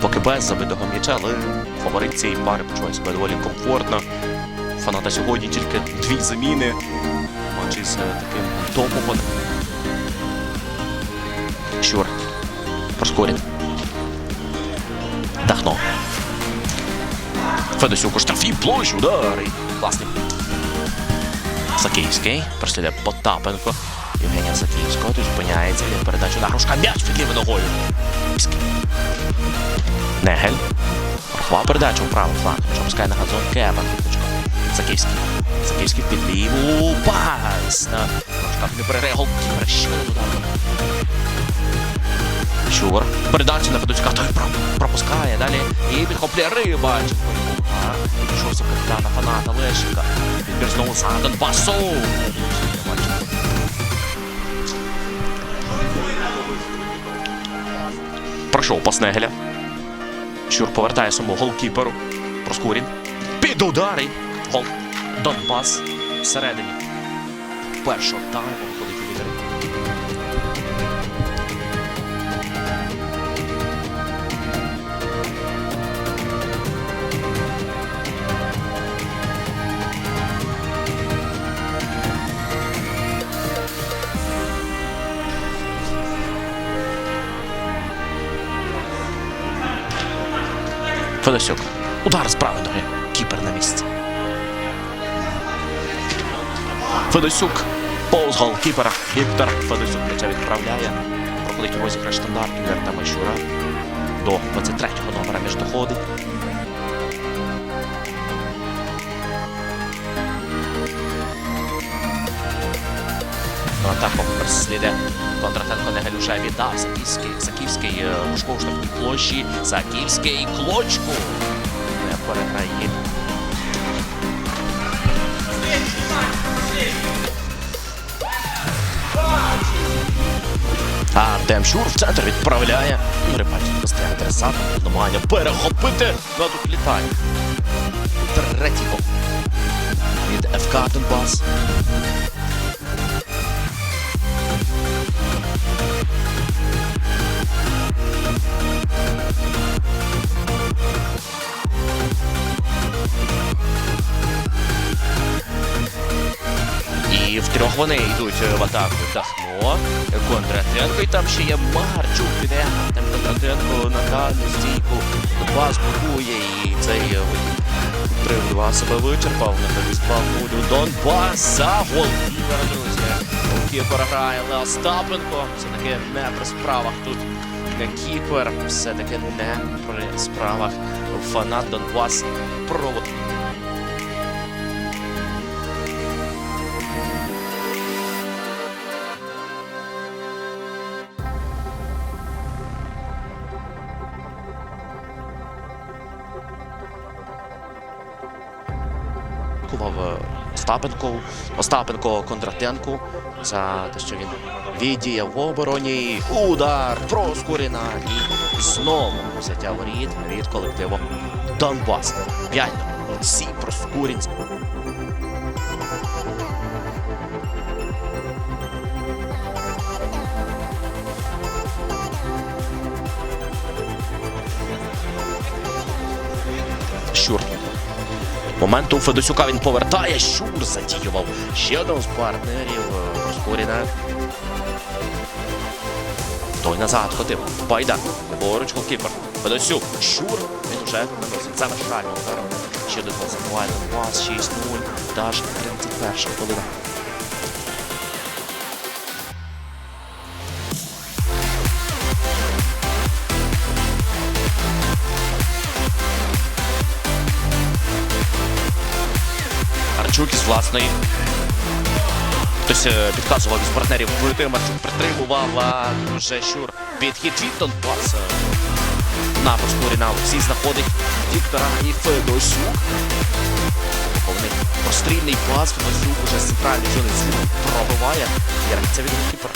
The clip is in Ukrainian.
Поки без забитого м'яча, але фаворит цієї пари почуває себе доволі комфортно. Фаната сьогодні тільки дві заміни. Матч із е, таким топом. Щур. Проскорін. Дахно. Федосюк у штрафі площ, удари. Класний. Сакійський. Прослідує Потапенко. Євгенія Сакійського. Тут зупиняється. Він передачу на Грушка. М'яч під лівою ногою. Негель. Рахова передача у правий фланг. Між опускає на газон Кепан. Заківський. Заківський під ліву. Пас. На Грушка не бере голкіпер. Ще один. Щур. Передача на Федоцька. Той пропускає. Далі. І підхоплює риба. Рибач. Пішовся капітана фаната Лещенка. Відбір знову за Донбасу. Пройшов пас Негеля. Щур повертає самого голкіперу. Проскурін. Під удари. Гол. Донбас. Всередині. Першого тайму Федосюк. Удар з правої ноги. Кіпер на місці. Федосюк. Повз голкіпера. Віктор Федосюк м'яча відправляє. Проходить розіграш стандарту Верта Мащура. До 23-го номера між доходить. Ну, атаку переслідує Кондратенко Негелюша віддав Саківський, Саківський е, Лужко у штрафній площі, Саківський Клочку не переграє. А Артем Щур в центр відправляє. Рибаченко стає адресатом, намагання перехопити. Ну, а тут літає. Третій гол від ФК Донбас. І втрьох вони йдуть е, в атаку. Дахно, Кондратенко, і там ще є Марчук піде. Там Кондратенко на дальню стійку. Донбас блокує і цей е, 3-2 себе вичерпав. На збав Мулю Донбас за голкіпера, друзі. Голкіпер грає Лео Стапенко. Все-таки не при справах тут. Кіпер, все-таки не при справах. Фанат Донбас проводить. Кував е, Остапенко, Остапенко Кондратенку за те, що він віддіяв в обороні. Удар Проскуріна і знову взяття воріт від колективу Донбас. П'ять Олексій Проскурін. Щур. Моменту Федосюка він повертає. Щур задіював. Ще одного з партнерів е, Проскуріна. Той назад ходив. Байда. Поруч голкіпер. Федосюк. Щур. Він уже наносить завершальний удар. Ще один забуває Донбас. 6-0. Даш 31 хвилина. Марчук із власної. Хтось е, підказував із партнерів вбити. Марчук притримував, а щур підхід від Донбаса. На проскурі на Олексій знаходить Віктора і Федосюк. Повний прострільний пас. Федосюк уже з центральної зони пробиває. Яриця від голкіпера.